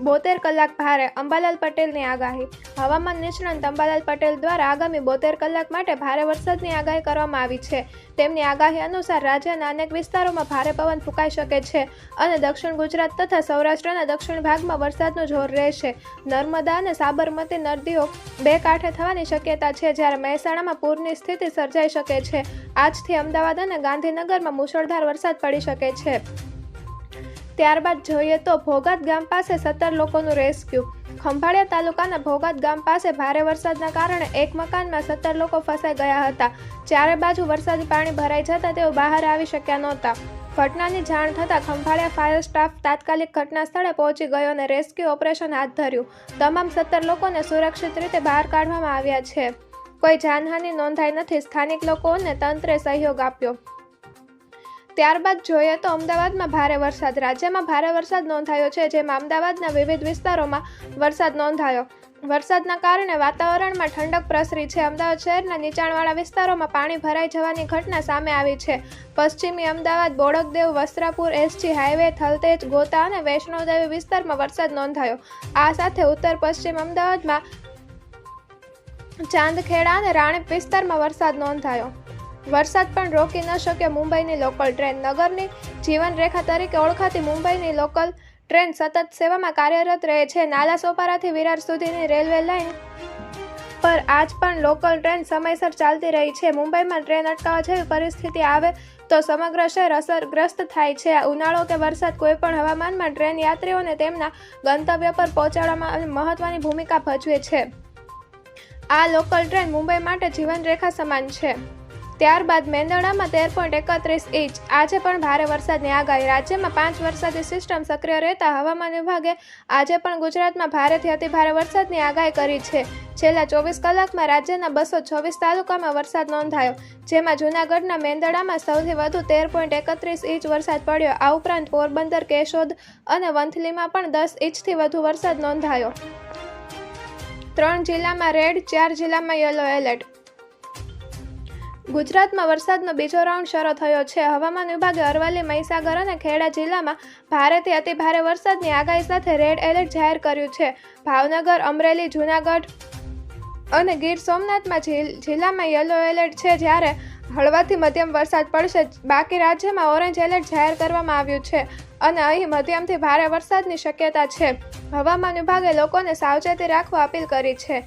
બોતેર કલાક ભારે અંબાલાલ પટેલની આગાહી. હવામાન નિષ્ણાંત અંબાલાલ પટેલ દ્વારા આગામી બોતેર કલાક માટે ભારે વરસાદની આગાહી કરવામાં આવી છે. તેમની આગાહી અનુસાર રાજ્યના અનેક વિસ્તારોમાં ભારે પવન ફૂંકાઈ શકે છે અને દક્ષિણ ગુજરાત તથા સૌરાષ્ટ્રના દક્ષિણ ભાગમાં વરસાદનું જોર રહેશે. નર્મદા અને સાબરમતી નદીઓ બે કાંઠે થવાની શક્યતા છે જ્યારે મહેસાણામાં પૂરની સ્થિતિ સર્જાઈ શકે છે. આજથી અમદાવાદ અને ગાંધીનગરમાં મુશળધાર વરસાદ પડી શકે છે. ત્યારબાદ જોઈએ તો ભોગાત ગામ પાસે સત્તર લોકોનું રેસ્ક્યુ. ખંભાળિયા તાલુકાના ભોગાત ગામ પાસે ભારે વરસાદના કારણે એક મકાનમાં સત્તર લોકો ફસાઈ ગયા હતા. ચારે બાજુ વરસાદી પાણી ભરાઈ જતા તેઓ બહાર આવી શક્યા નહોતા. ઘટનાની જાણ થતાં ખંભાળિયા ફાયર સ્ટાફ તાત્કાલિક ઘટના સ્થળે પહોંચી ગયો અને રેસ્ક્યુ ઓપરેશન હાથ ધર્યું. તમામ સત્તર લોકોને સુરક્ષિત રીતે બહાર કાઢવામાં આવ્યા છે. કોઈ જાનહાનિ નોંધાઈ નથી. સ્થાનિક લોકોને તંત્રે સહયોગ આપ્યો. ત્યારબાદ જોઈએ તો અમદાવાદમાં ભારે વરસાદ. રાજ્યમાં ભારે વરસાદ નોંધાયો છે, જેમાં અમદાવાદના વિવિધ વિસ્તારોમાં વરસાદ નોંધાયો. વરસાદના કારણે વાતાવરણમાં ઠંડક પ્રસરી છે. અમદાવાદ શહેરના નીચાણવાળા વિસ્તારોમાં પાણી ભરાઈ જવાની ઘટના સામે આવી છે. પશ્ચિમી Ahmedabad, Bodakdev, Vastrapur, S G highway, Thaltej, Gota અને વૈષ્ણોદેવી વિસ્તારમાં વરસાદ નોંધાયો. આ સાથે ઉત્તર પશ્ચિમ અમદાવાદમાં ચાંદખેડા અને રાણીપ વિસ્તારમાં વરસાદ નોંધાયો. વરસાદ પણ રોકી ન શક્યો મુંબઈની લોકલ ટ્રેન. નગરની જીવનરેખા તરીકે ઓળખાતી મુંબઈની લોકલ ટ્રેન સતત સેવામાં કાર્યરત રહે છે. નાલા સોપારાથી વિરાર સુધીની રેલવે લાઇન પર આજ પણ લોકલ ટ્રેન સમયસર ચાલતી રહી છે. મુંબઈમાં ટ્રેન અટકાવવા જેવી પરિસ્થિતિ આવે તો સમગ્ર શહેર અસરગ્રસ્ત થાય છે. ઉનાળો કે વરસાદ કોઈપણ હવામાનમાં ટ્રેન યાત્રીઓને તેમના ગંતવ્ય પર પહોંચાડવામાં મહત્વની ભૂમિકા ભજવે છે. આ લોકલ ટ્રેન મુંબઈ માટે જીવનરેખા સમાન છે. ત્યારબાદ મેંદરડામાં તેર પોઈન્ટ એકત્રીસ ઇંચ. આજે પણ ભારે વરસાદની આગાહી. રાજ્યમાં પાંચ વરસાદી સિસ્ટમ સક્રિય રહેતા હવામાન વિભાગે આજે પણ ગુજરાતમાં ભારેથી અતિભારે વરસાદની આગાહી કરી છે. છેલ્લા ચોવીસ કલાકમાં રાજ્યના બસો છવ્વીસ તાલુકામાં વરસાદ નોંધાયો, જેમાં જૂનાગઢના મેંદડામાં સૌથી વધુ તેર પોઈન્ટ એકત્રીસ ઇંચ વરસાદ પડ્યો. આ ઉપરાંત પોરબંદર, કેશોદ અને વંથલીમાં પણ દસ ઇંચથી વધુ વરસાદ નોંધાયો. ત્રણ જિલ્લામાં રેડ, ચાર જિલ્લામાં યલો એલર્ટ. ગુજરાતમાં વરસાદનો બીજો રાઉન્ડ શરૂ થયો છે. હવામાન વિભાગે અરવલ્લી, મહીસાગર અને ખેડા જિલ્લામાં ભારેથી અતિભારે વરસાદની આગાહી સાથે રેડ એલર્ટ જાહેર કર્યું છે. ભાવનગર, અમરેલી, જૂનાગઢ અને ગીર સોમનાથમાં જિલ્લામાં યલો એલર્ટ છે. જ્યારે હળવાથી મધ્યમ વરસાદ પડશે, બાકી રાજ્યમાં ઓરેન્જ એલર્ટ જાહેર કરવામાં આવ્યું છે અને અહીં મધ્યમથી ભારે વરસાદની શક્યતા છે. હવામાન વિભાગે લોકોને સાવચેતી રાખવા અપીલ કરી છે.